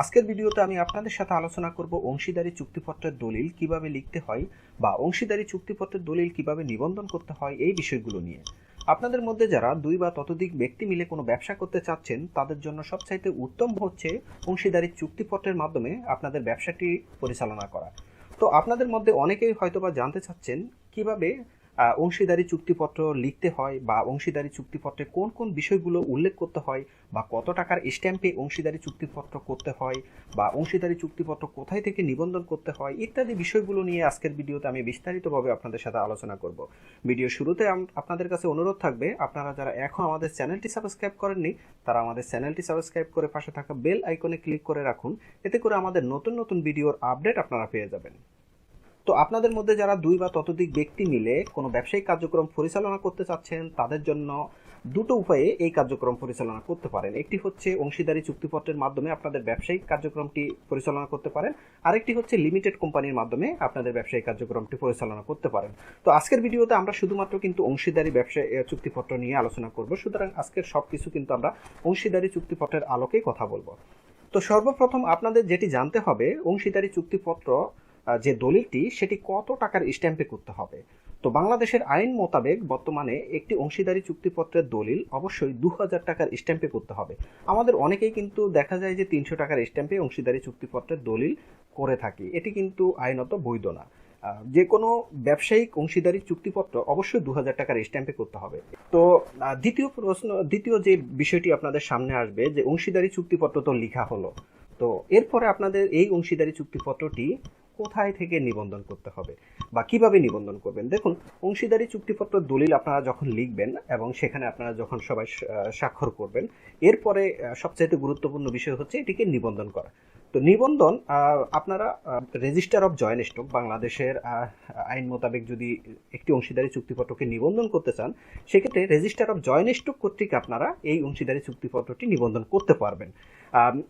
আজকের ভিডিওতে আমি আপনাদের সাথে আলোচনা করব অংশীদারি চুক্তিপত্রের দলিল কীভাবে লিখতে হয় বা অংশীদারি চুক্তিপত্রের দলিল কীভাবে নিবন্ধন করতে হয় এই বিষয়গুলো নিয়ে। আপনাদের মধ্যে যারা দুই বা ততোধিক ব্যক্তি মিলে কোনো ব্যবসা করতে চাচ্ছেন, তাদের জন্য সবচাইতে উত্তম হচ্ছে অংশীদারি চুক্তিপত্রের মাধ্যমে আপনাদের ব্যবসাটি পরিচালনা করা। তো আপনাদের মধ্যে অনেকেই হয়তোবা জানতে চাচ্ছেন কীভাবে অংশীদারি চুক্তিপত্র লিখতে হয় বা অংশীদারি চুক্তিপত্রে কোন কোন বিষয়গুলো উল্লেখ করতে হয় বা কত টাকার স্ট্যাম্পে অংশীদারি চুক্তিপত্র করতে হয় বা অংশীদারি চুক্তিপত্র কোথায় থেকে নিবন্ধন করতে হয় ইত্যাদি বিষয়গুলো নিয়ে আজকের ভিডিওতে আমি বিস্তারিতভাবে আপনাদের সাথে আলোচনা করব। ভিডিও শুরুতে আপনাদের কাছে অনুরোধ থাকবে, আপনারা যারা এখন আমাদের চ্যানেলটি সাবস্ক্রাইব করেননি, তারা আমাদের চ্যানেলটি সাবস্ক্রাইব করে পাশে থাকা বেল আইকনে ক্লিক করে রাখুন। এতে করে আমাদের নতুন নতুন ভিডিওর আপডেট আপনারা পেয়ে যাবেন। তো আপনাদের মধ্যে যারা দুই বা ততোধিক ব্যক্তি মিলে কোনো ব্যবসায়িক কার্যক্রম পরিচালনা করতে চাচ্ছেন, তাদের জন্য দুটো উপায়ে এই কার্যক্রম পরিচালনা করতে পারেন। একটি হচ্ছে অংশীদারি চুক্তিপত্রের মাধ্যমে আপনাদের ব্যবসায়িক কার্যক্রমটি পরিচালনা করতে পারেন। আরেকটি হচ্ছে লিমিটেড কোম্পানির মাধ্যমে আপনাদের ব্যবসায়িক কার্যক্রমটি পরিচালনা করতে পারেন। তো আজকের ভিডিওতে আমরা শুধুমাত্র কিন্তু অংশীদারি ব্যবসা চুক্তিপত্র নিয়ে আলোচনা করব। সুতরাং আজকের সব কিছু কিন্তু আমরা অংশীদারি চুক্তিপত্রের আলোকেই কথা বলব। তো সর্বপ্রথম আপনাদের যেটি জানতে হবে, অংশীদারি চুক্তিপত্র যে দলিলটি, সেটি কত টাকার স্ট্যাম্পে করতে হবে? তো বাংলাদেশের আইন মোতাবেক বর্তমানে একটি অংশীদারি চুক্তিপত্রের দলিল অবশ্যই দু হাজার টাকার স্ট্যাম্পে করতে হবে। আমাদের অনেকেই কিন্তু দেখা যায় যে তিনশো টাকার স্ট্যাম্পে অংশীদারি চুক্তিপত্রের দলিল করে থাকি। এটি কিন্তু আইনত বৈধ না। যে কোনো ব্যবসায়িক অংশীদারি চুক্তিপত্র অবশ্যই দু হাজার টাকার স্ট্যাম্পে করতে হবে। তো দ্বিতীয় প্রশ্ন, দ্বিতীয় যে বিষয়টি আপনাদের সামনে আসবে, যে অংশীদারি চুক্তিপত্র তো লেখা হলো। তো, এরপরে আপনাদের এই অংশীদারি চুক্তিপত্রটি কোথায় থেকে নিবন্ধন করতে হবে বা কীভাবে নিবন্ধন করবেন? দেখুন, অংশীদারি চুক্তিপত্র দলিল আপনারা যখন লিখবেন এবং সেখানে আপনারা যখন সবাই স্বাক্ষর করবেন, এরপরে সবচাইতে গুরুত্বপূর্ণ বিষয় হচ্ছে এটিকে নিবন্ধন করা। তো নিবন্ধন আপনারা রেজিস্টার অফ জয়েন্ট স্টক বাংলাদেশের আইন মোতাবেক যদি একটি অংশীদারি চুক্তিপত্রকে নিবন্ধন করতে চান, সেক্ষেত্রে রেজিস্টার অফ জয়েন্ট স্টক কর্তৃক আপনারা এই অংশীদারি চুক্তিপত্রটি নিবন্ধন করতে পারবেন।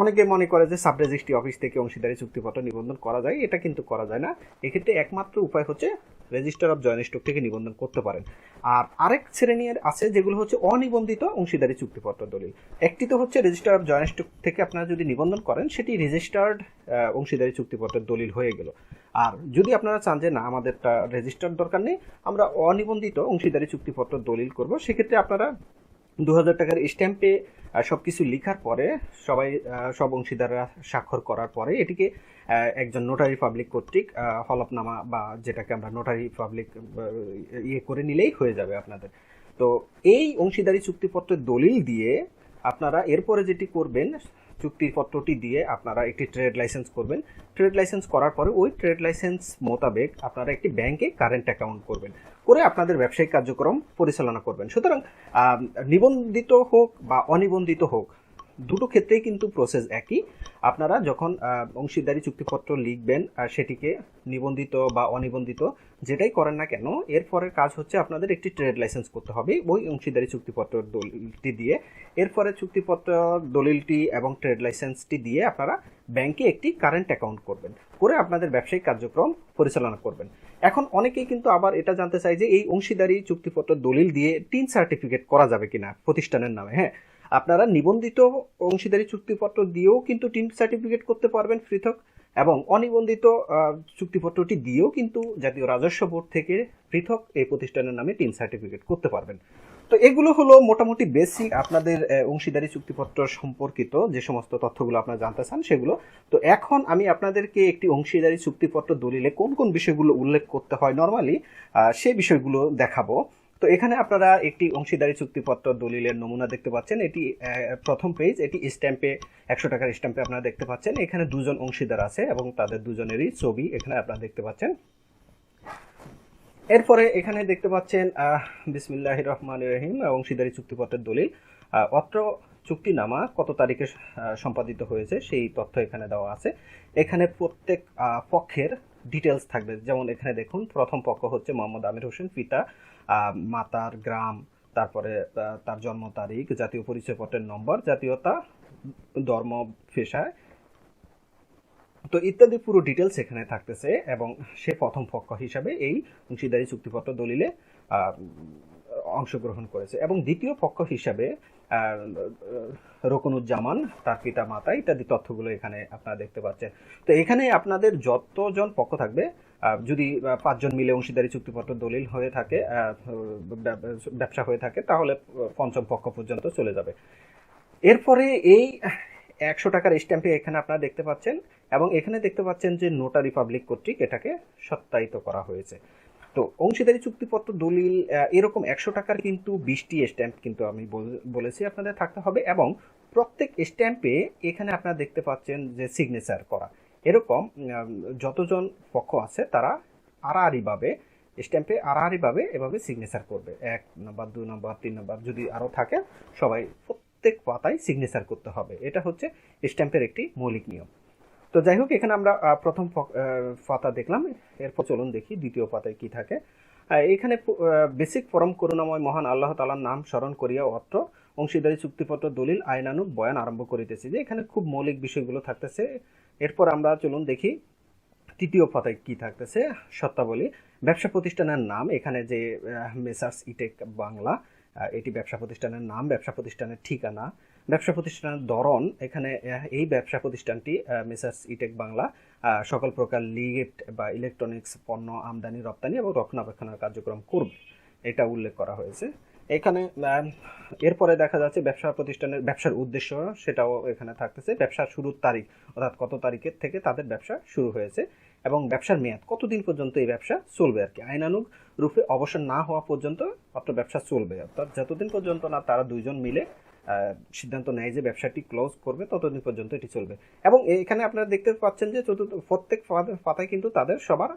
অনেকে মনে করে যে সাব রেজিস্ট্রি অফিস থেকে অংশীদারি চুক্তিপত্র নিবন্ধন করা যায়, এটা কিন্তু করা যায় না। এক্ষেত্রে একমাত্র উপায় হচ্ছে রেজিস্টার অফ জয়েন্ট স্টক থেকে নিবন্ধন করতে পারেন। আর আরেক শ্রেণির আছে যেগুলো হচ্ছে অনিবন্ধিত অংশীদারি চুক্তিপত্র দলিল। একটি তো হচ্ছে রেজিস্টার অফ জয়েন্ট স্টক থেকে আপনারা যদি নিবন্ধন করেন, সেটি রেজিস্টার্ড অংশীদারি চুক্তিপত্রের দলিল হয়ে গেল। আর যদি আপনারা চান যে না, আমাদেরটা রেজিস্টার দরকার নেই, আমরা অনিবন্ধিত অংশীদারি চুক্তিপত্র দলিল করব। সেক্ষেত্রে আপনারা দু হাজার টাকার স্ট্যাম্পে সব কিছু লেখার পরে সবাই সব অংশীদাররা স্বাক্ষর করার পরে এটিকে একজন নোটারি পাবলিক কর্তৃক হলফনামা বা যেটাকে আমরা নোটারি পাবলিক ইয়ে করে নিলেই হয়ে যাবে আপনাদের। তো এই অংশীদারি চুক্তিপত্রের দলিল দিয়ে আপনারা এরপরে যেটি করবেন, চুক্তিপত্রটি দিয়ে আপনারা একটি ট্রেড লাইসেন্স করবেন। ট্রেড লাইসেন্স করার পরে ওই ট্রেড লাইসেন্স মোতাবেক আপনারা একটি ব্যাংকে কারেন্ট অ্যাকাউন্ট করবেন। করে আপনাদের ব্যবসায়িক কার্যক্রম পরিচালনা করবেন। সুতরাং নিবন্ধিত হোক বা অনিবন্ধিত হোক, দুটো ক্ষেত্রেই কিন্তু প্রসেস একই। আপনারা যখন অংশীদারি চুক্তিপত্র লিখবেন সেটিকে নিবন্ধিত বা অনিবন্ধিত যেটাই করেন না কেন, এরপরের কাজ হচ্ছে আপনাদের একটি ট্রেড লাইসেন্স করতে হবে ওই অংশীদারি চুক্তিপত্র দলিলটি দিয়ে। এরপরে চুক্তিপত্র দলিলটি এবং ট্রেড লাইসেন্সটি দিয়ে আপনারা ব্যাংকে একটি কারেন্ট অ্যাকাউন্ট করবেন। করে আপনাদের ব্যবসায়িক কার্যক্রম পরিচালনা করবেন। এখন অনেকেই কিন্তু আবার এটা জানতে চাই যে এই অংশীদারি চুক্তিপত্র দলিল দিয়ে টিন সার্টিফিকেট করা যাবে কিনা প্রতিষ্ঠানের নামে হ্যাঁ? আপনারা নিবন্ধিত অংশীদারি চুক্তিপত্র দিয়েও কিন্তু টিন সার্টিফিকেট করতে পারবেন পৃথক এবং অনিবন্ধিত চুক্তিপত্রটি দিয়েও কিন্তু জাতীয় রাজস্ব বোর্ড থেকে পৃথক এই প্রতিষ্ঠানের নামে টিন সার্টিফিকেট করতে পারবেন। তো এগুলো হলো মোটামুটি বেসিক আপনাদের অংশীদারি চুক্তিপত্র সম্পর্কিত যে সমস্ত তথ্যগুলো আপনারা জানতে চান সেগুলো। তো এখন আমি আপনাদেরকে একটি অংশীদারি চুক্তিপত্র দলিলে কোন কোন বিষয়গুলো উল্লেখ করতে হয় নর্মালি সেই বিষয়গুলো দেখাবো। তো এখানে আপনারা একটি অংশীদারি চুক্তিপত্র দলিলের নমুনা দেখতে পাচ্ছেন। এটি প্রথম পেজ এটি স্ট্যাম্পে একশো টাকার স্ট্যাম্পে আপনারা দেখতে পাচ্ছেন। এখানে দুজন অংশীদার আছে এবং তাদের দুজনেরই ছবি এখানে আপনারা দেখতে পাচ্ছেন। এরপরে এখানে দেখতে পাচ্ছেন বিসমিল্লাহ রহমান রহিম অংশীদারি চুক্তিপত্রের দলিল। অত্র চুক্তিনামা কত তারিখে সম্পাদিত হয়েছে সেই তথ্য এখানে দেওয়া আছে। এখানে প্রত্যেক পক্ষের ডিটেলস থাকবে। যেমন এখানে দেখুন, প্রথম পক্ষ হচ্ছে মোহাম্মদ আমির হোসেন, পিতা মাতার গ্রাম, তারপরে তার জন্ম তারিখ, জাতীয় পরিচয়পত্রের নম্বর, জাতীয়তা, ধর্ম, পেশায় তো ইত্যাদি পুরো ডিটেলস এখানে থাকতেছে এবং সে প্রথম পক্ষ হিসাবে এই অংশীদারি চুক্তিপত্র দলিলে অংশগ্রহণ করেছে। এবং দ্বিতীয় পক্ষ হিসাবে রকনুজ্জামান, তার পিতা মাতা ইত্যাদি তথ্যগুলো এখানে আপনারা দেখতে পাচ্ছেন। তো এখানে আপনাদের যতজন পক্ষ থাকবে যদি পাঁচজন মিলে অংশীদারি চুক্তিপত্র দলিল হয়ে থাকে ব্যবসা হয়ে থাকে, তাহলে পঞ্চম পক্ষ পর্যন্ত চলে যাবে। এরপরে এই একশো টাকার স্ট্যাম্পে এখানে আপনারা দেখতে পাচ্ছেন এবং এখানে দেখতে পাচ্ছেন যে নোটারি পাবলিক কর্তৃক এটাকে সত্যায়িত করা হয়েছে। তো অংশীদারি চুক্তিপত্র, দলিল এরকম একশো টাকার কিন্তু বিশটি স্ট্যাম্প কিন্তু আমি বল- বলেছি আপনাদের থাকতে হবে এবং প্রত্যেক স্ট্যাম্পে এখানে আপনারা দেখতে পাচ্ছেন যে সিগনেচার করা। এরকম যতজন পক্ষ আছে তারা আড়াআড়িভাবে স্ট্যাম্পে আড়াআড়িভাবে এভাবে সিগনেচার করবে। এক নাম্বার, দুই নাম্বার, তিন নাম্বার যদি আরও থাকে, সবাই প্রত্যেক পাতায় সিগনেচার করতে হবে। এটা হচ্ছে স্ট্যাম্পের একটি মৌলিক নিয়ম। তো যাই হোক, এখানে আমরা প্রথম পাতা দেখলাম। এরপর চলুন দেখি দ্বিতীয় পাতায় কি থাকে। এখানে বেসিক ফরম করুণাময় মহান আল্লাহ তালার নাম স্মরণ করিয়া অত্র অংশীদারি চুক্তিপত্র, দলিল আইনানুক বয়ান আরম্ভ করিতেছি যে এখানে খুব মৌলিক বিষয়গুলো থাকতেছে। এরপর আমরা চলুন দেখি তৃতীয় পাতায় কি থাকতেছে। সত্তাবলী ব্যবসা প্রতিষ্ঠানের নাম, এখানে যে মেসার্স ইটেক বাংলা। এটি ব্যবসা প্রতিষ্ঠানের নাম, ব্যবসা প্রতিষ্ঠানের ঠিকানা। ব্যবসা প্রতিষ্ঠানের ধরন, এখানে এই ব্যবসা প্রতিষ্ঠানটি মেসার্স ইটেক বাংলা সকল প্রকার লিগেট বা ইলেকট্রনিক্স পণ্য আমদানি, রপ্তানি এবং রক্ষণাবেক্ষণের কার্যক্রম করবে, এটা উল্লেখ করা হয়েছে। এখানে এরপরে দেখা যাচ্ছে ব্যবসা প্রতিষ্ঠানের ব্যবসার উদ্দেশ্য, সেটাও এখানে থাকতেছে। ব্যবসার শুরুর তারিখ, অর্থাৎ কত তারিখের থেকে তাদের ব্যবসা শুরু হয়েছে। এবং ব্যবসার মেয়াদ। কতদিন পর্যন্ত এই ব্যবসা চলবে আর কি? আইনানুগ রূপে অবসর না হওয়া পর্যন্ত অত ব্যবসা চলবে। অর্থাৎ যতদিন পর্যন্ত না তারা দুইজন মিলে সিদ্ধান্ত নেয় যে ব্যবসাটি ক্লোজ করবে, ততদিন পর্যন্ত এটি চলবে। এবং এখানে আপনারা দেখতে পাচ্ছেন যে চতুর্থ, প্রত্যেক পাতায় কিন্তু তাদের সবার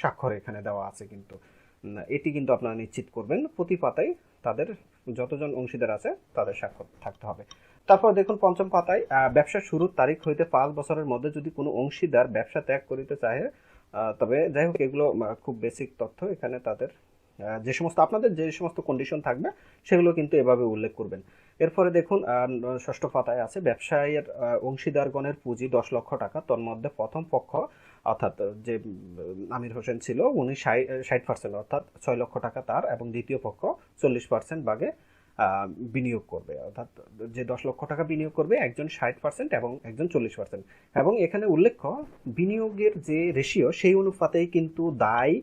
স্বাক্ষর এখানে দেওয়া আছে কিন্তু। এটি কিন্তু আপনারা নিশ্চিত করবেন, প্রতি পাতায় তাদের যতজন অংশীদার আছে তাদের স্বাক্ষর থাকতে হবে। তারপর দেখুন পঞ্চম পাতায় ব্যবসা শুরুর তারিখ হইতে পাঁচ বছরের মধ্যে যদি কোনো অংশীদার ব্যবসা ত্যাগ করিতে চাহে তবে যাই হোক এগুলো খুব বেসিক তথ্য এখানে তাদের যে সমস্ত আপনাদের যে সমস্ত কন্ডিশন থাকবে সেগুলো কিন্তু এভাবে উল্লেখ করবেন। এরপরে দেখুন ষষ্ঠ পাতায় আছে ব্যবসায়ের অংশীদারগণের পুঁজি দশ লক্ষ টাকা তোর মধ্যে প্রথম পক্ষ অর্থাৎ যে আমির হোসেন ছিল উনি ষাট পার্সেন্ট অর্থাৎ ছয় লক্ষ টাকা তার এবং দ্বিতীয় পক্ষ চল্লিশ পার্সেন্ট আহ, বিনিয়োগ করবে। অর্থাৎ যে দশ লক্ষ টাকা বিনিয়োগ করবে, একজন ষাট পার্সেন্ট এবং একজন চল্লিশ পার্সেন্ট এবং এখানে উল্লেখ্য, বিনিয়োগের যে রেশিও সেই অনুপাতেই কিন্তু দায়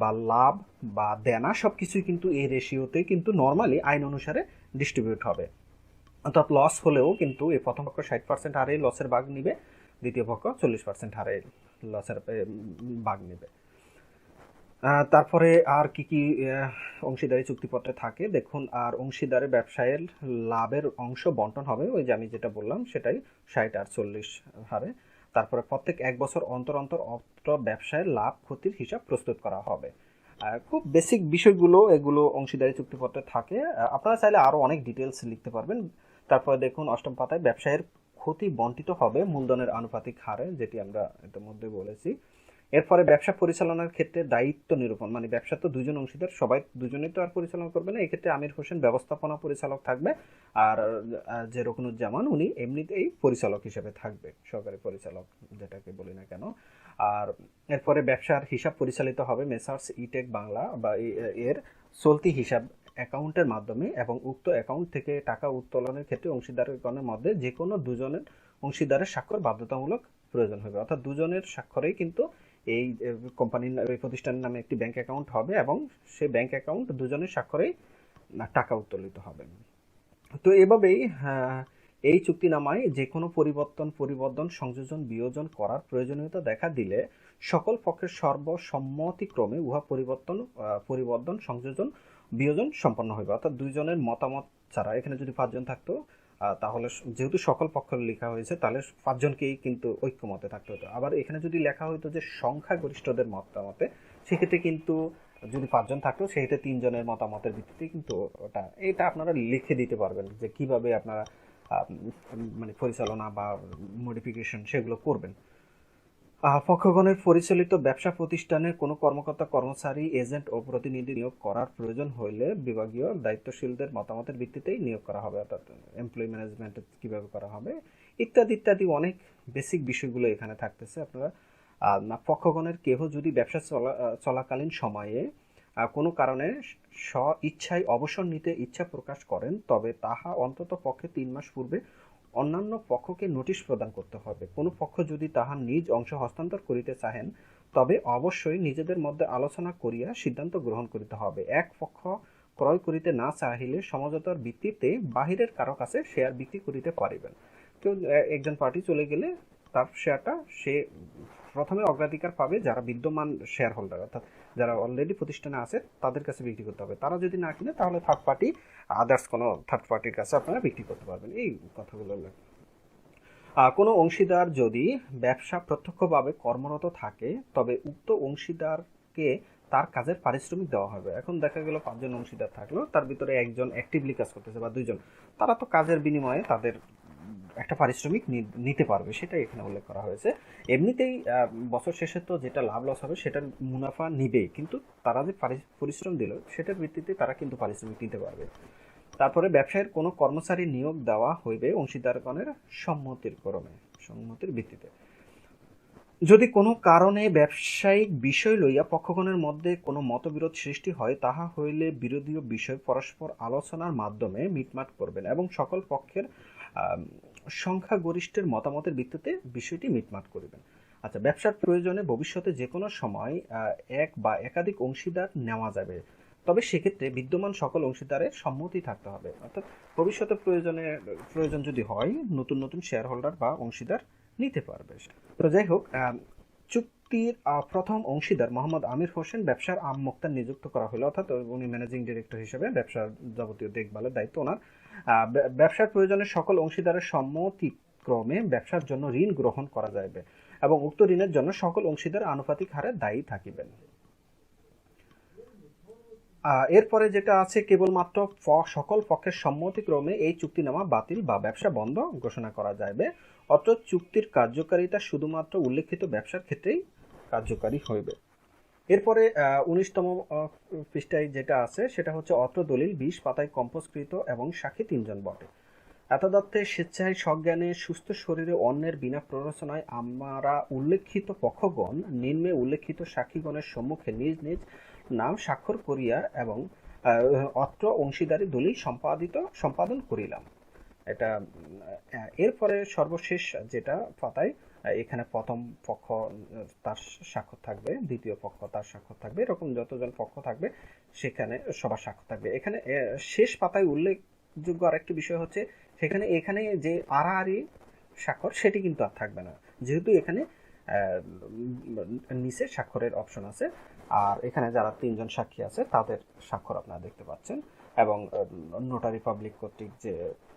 বা লাভ বা দেনা সব কিছুই কিন্তু এই রেশিওতে কিন্তু নর্মালি আইন অনুসারে ডিস্ট্রিবিউট হবে। অর্থাৎ লস হলেও কিন্তু এই প্রথম পক্ষ ষাট পার্সেন্ট হারে লসের ভাগ নিবে, দ্বিতীয় পক্ষ চল্লিশ পার্সেন্ট হারে লসের ভাগ নেবে। তারপরে আর কি কি অংশীদারি চুক্তিপত্রে থাকে? দেখুন, আর অংশীদারের ব্যবসায়ের লাভের অংশ বন্টন হবে, ওই যে আমি যেটা বললাম, সেটাই ষাট আর চল্লিশ হারে তারপরে প্রত্যেক এক বছর অন্তর অন্তর অত্র ব্যবসায়ের লাভ ক্ষতির হিসাব প্রস্তুত করা হবে। খুব বেসিক বিষয়গুলো, এগুলো অংশীদারি চুক্তিপত্রে থাকে। আপনারা চাইলে আরও অনেক ডিটেলস লিখতে পারবেন। তারপরে দেখুন, অষ্টম পাতায় ব্যবসায়ের ক্ষতি বন্টিত হবে, মূলধনের আনুপাতিক হারে, যেটি আমরা ইতিমধ্যে বলেছি। এরপরে ব্যবসা পরিচালনার ক্ষেত্রে দায়িত্ব নিরূপণ। মানে ব্যবসা তো দুজন অংশীদার, সবাই দুজনেই তো আর পরিচালনা করবে না। এক্ষেত্রে আমির হোসেন ব্যবস্থাপনা পরিচালক থাকবে আর যে রকনুজ্জামান উনি এমনিতেই পরিচালক হিসেবে থাকবে, সহকারী পরিচালক যেটাকে বলি না কেন। আর এরপরে ব্যবসার হিসাব পরিচালিত হবে মেসার্স ইটেক বাংলা বা এর চলতি হিসাব অ্যাকাউন্টের মাধ্যমে এবং উক্ত অ্যাকাউন্ট থেকে টাকা উত্তোলনের ক্ষেত্রে অংশীদারগণের মধ্যে যে কোনো দুজনের অংশীদারের স্বাক্ষর বাধ্যতামূলক প্রয়োজন হবে। অর্থাৎ দুজনের স্বাক্ষরেই কিন্তু এই কোম্পানির এই প্রতিষ্ঠানের নামে একটি ব্যাংক অ্যাকাউন্ট হবে এবং সেই ব্যাংক অ্যাকাউন্ট দুজনের স্বাক্ষরেই টাকা উত্তোলিত হবে। তো এভাবেই আহ, এই চুক্তিনামায় যে কোনো পরিবর্তন পরিবর্তন সংযোজন বিয়োজন করার প্রয়োজনীয়তা দেখা দিলে সকল পক্ষের সর্বসম্মতিক্রমে উহা পরিবর্তন পরিবর্তন সংযোজন বিয়োজন সম্পন্ন হইবে। অর্থাৎ দুইজনের মতামত ছাড়া এখানে যদি পাঁচজন থাকতো তাহলে যেহেতু সকল পক্ষের লেখা হয়েছে, তাহলে পাঁচজনকেই কিন্তু ঐক্যমতে থাকতে হতো। আবার এখানে যদি লেখা হইতো যে সংখ্যাগরিষ্ঠদের মতামতে, সেক্ষেত্রে কিন্তু যদি পাঁচজন থাকতো, সেক্ষেত্রে তিনজনের মতামতের ভিত্তিতে কিন্তু ওটা, এটা আপনারা লিখে দিতে পারবেন যে কীভাবে আপনারা মানে পরিচালনা বা মডিফিকেশন সেগুলো করবেন। পক্ষগণের পরিচালিত ব্যবসা প্রতিষ্ঠানের কোনো কর্মকর্তা, কর্মচারী, এজেন্ট ও প্রতিনিধি নিয়োগ করার প্রয়োজন হইলে বিভাগীয় দায়িত্বশীলদের মতামতের ভিত্তিতেই নিয়োগ করা হবে, অর্থাৎ এমপ্লয়ি ম্যানেজমেন্ট কীভাবে করা হবে, ইত্যাদি ইত্যাদি অনেক বেসিক বিষয়গুলো এখানে থাকতেছে। আপনারা পক্ষগণের কেহ যদি ব্যবসা চলা চলাকালীন সময়ে কোনো কারণে স্ব ইচ্ছায় অবসর নিতে ইচ্ছা প্রকাশ করেন, তবে তাহা অন্তত পক্ষে তিন মাস পূর্বে অন্যান্য পক্ষকে নোটিশ প্রদান করতে হবে। কোনো পক্ষ যদি তাহার নিজ অংশ হস্তান্তর করিতে চাহেন, তবে অবশ্যই নিজেদের মধ্যে আলোচনা করিয়া সিদ্ধান্ত গ্রহণ করিতে হবে। এক পক্ষ ক্রয় করিতে না চাহিলে সমঝোতার ভিত্তিতে বাহিরের কারও কাছে শেয়ার বিক্রি করিতে পারিবেন কেউ একজন পার্টি চলে গেলে তার শেয়ারটা সে প্রথমে অগ্রাধিকার পাবে যারা বিদ্যমান শেয়ার হোল্ডার অর্থাৎ যারা অলরেডি প্রতিষ্ঠানে আছে, তাদের কাছে বিক্রি করতে হবে। তারা যদি না কিনে, তাহলে থার্ড পার্টি আদার্স কোনো থার্ড পার্টির কাছে আপনারা বিক্রি করতে পারবেন। এই কথাগুলো। কোনো অংশীদার যদি ব্যবসা প্রত্যক্ষভাবে কর্মরত থাকে, তবে উক্ত অংশীদারকে তার কাজের পারিশ্রমিক দেওয়া হবে। এখন দেখা গেল পাঁচজন অংশীদার থাকল, তার ভিতরে একজন অ্যাক্টিভলি কাজ করতেছে বা দুইজন। তারা তো কাজের বিনিময়ে তাদের একটা পারিশ্রমিক নিতে পারবে, সেটাই এখানে উল্লেখ করা হয়েছে। এমনিতেই বছর শেষে তো যেটা লাভ লস হবে, সেটার মুনাফা নিবেই, কিন্তু তারা যে পরিশ্রম দিল, সেটার ভিত্তিতে তারা কিন্তু পারিশ্রমিক নিতে পারবে। তারপরে ব্যবসায়ের কোনো কর্মচারী নিয়োগ দেওয়া হইবে অংশীদারগণের সম্মতির ক্রমে, সম্মতির ভিত্তিতে। যদি কোনো কারণে ব্যবসায়িক বিষয় লইয়া পক্ষগণের মধ্যে কোনো মতবিরোধ সৃষ্টি হয়, তাহা হইলে বিরোধীয় বিষয় পরস্পর আলোচনার মাধ্যমে মিটমাট করবেন এবং সকল পক্ষের সংখ্যাগরিষ্ঠের মতামতের ভিত্তিতে বিষয়টি মিটমাট করিবেন। আচ্ছা ব্যবসার প্রয়োজনে ভবিষ্যতে যে কোনো সময় এক বা একাধিক অংশীদার নেওয়া যাবে। তবে সেক্ষেত্রে বিদ্যমান সকল অংশীদারের সম্মতি থাকতে হবে। অর্থাৎ ভবিষ্যতে প্রয়োজনে, প্রয়োজন যদি হয়, নতুন নতুন শেয়ার হোল্ডার বা অংশীদার নিতে পারবে। তো যাই হোক চুক্তির প্রথম অংশীদার মোহাম্মদ আমির হোসেন ব্যবসার আম মোক্তার নিযুক্ত করা হলো। অর্থাৎ উনি ম্যানেজিং ডিরেক্টর হিসেবে ব্যবসার যাবতীয় দেখভালের দায়িত্ব ওনার। ব্যবসার প্রয়োজনে সকল অংশীদারের সম্মতিক্রমে ব্যবসার জন্য ঋণ গ্রহণ করা যাইবে এবং উক্ত ঋণের জন্য সকল অংশীদার আনুপাতিক হারে দায়ী থাকিবেন। এরপরে যেটা আছে, কেবলমাত্র সকল পক্ষের সম্মতিক্রমে এই চুক্তিনামা বাতিল বা ব্যবসা বন্ধ ঘোষণা করা যাবে অত্র চুক্তির কার্যকারিতা শুধুমাত্র উল্লেখিত ব্যবসার ক্ষেত্রেই কার্যকারী হইবে। এরপরে উনিশতম পৃষ্ঠায় যেটা আছে, সেটা হচ্ছে অত্র দলিল বিশ পাতায় কম্পোজকৃত এবং সাক্ষী তিনজন বটে। এতদত্তে স্বেচ্ছায় সজ্ঞানে, সুস্থ শরীরে অন্যের বিনা প্ররোচনায় আমরা উল্লেখিত পক্ষগণ, নিম্নে উল্লেখিত সাক্ষীগণের সম্মুখে নিজ নিজ নাম স্বাক্ষর করিয়া এবং অত্র অংশীদারি দলিল সম্পাদিত, সম্পাদন করিলাম। এটা এরপরে সর্বশেষ যেটা পাতায় এখানে প্রথম পক্ষ তার স্বাক্ষর থাকবে, দ্বিতীয় পক্ষ তার স্বাক্ষর থাকবে, এরকম যতজন পক্ষ থাকবে সেখানে সবার স্বাক্ষর থাকবে। এখানে শেষ পাতায় উল্লেখযোগ্য আরেকটি বিষয় হচ্ছে, সেখানে এখানে যে আড়াআড়ি স্বাক্ষর, সেটি কিন্তু আর থাকবে না। যেহেতু এখানে নিচে স্বাক্ষরের অপশন আছে, আর এখানে যারা তিনজন সাক্ষী আছে, তাদের স্বাক্ষর আপনারা দেখতে পাচ্ছেন। এবং নোটারি পাবলিক কর্তৃক যে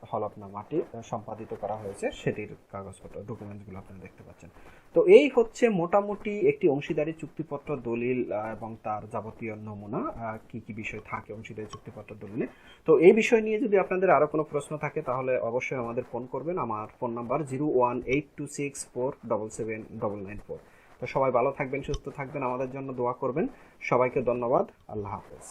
হলফনামাটি সম্পাদিত করা হয়েছে, সেটির কাগজপত্র ডকুমেন্টসগুলো আপনারা দেখতে পাচ্ছেন। তো এই হচ্ছে মোটামুটি একটি অংশীদারি চুক্তিপত্র দলিল এবং তার যাবতীয় নমুনা কি কি বিষয় থাকে অংশীদারি চুক্তিপত্র দলিলে। তো এই বিষয় নিয়ে যদি আপনাদের আরও কোনো প্রশ্ন থাকে, তাহলে অবশ্যই আমাদের ফোন করবেন। আমার phone number zero one eight two six four double seven double nine four. তো সবাই ভালো থাকবেন, সুস্থ থাকবেন, আমাদের জন্য দোয়া করবেন। সবাইকে ধন্যবাদ। আল্লাহ হাফেজ।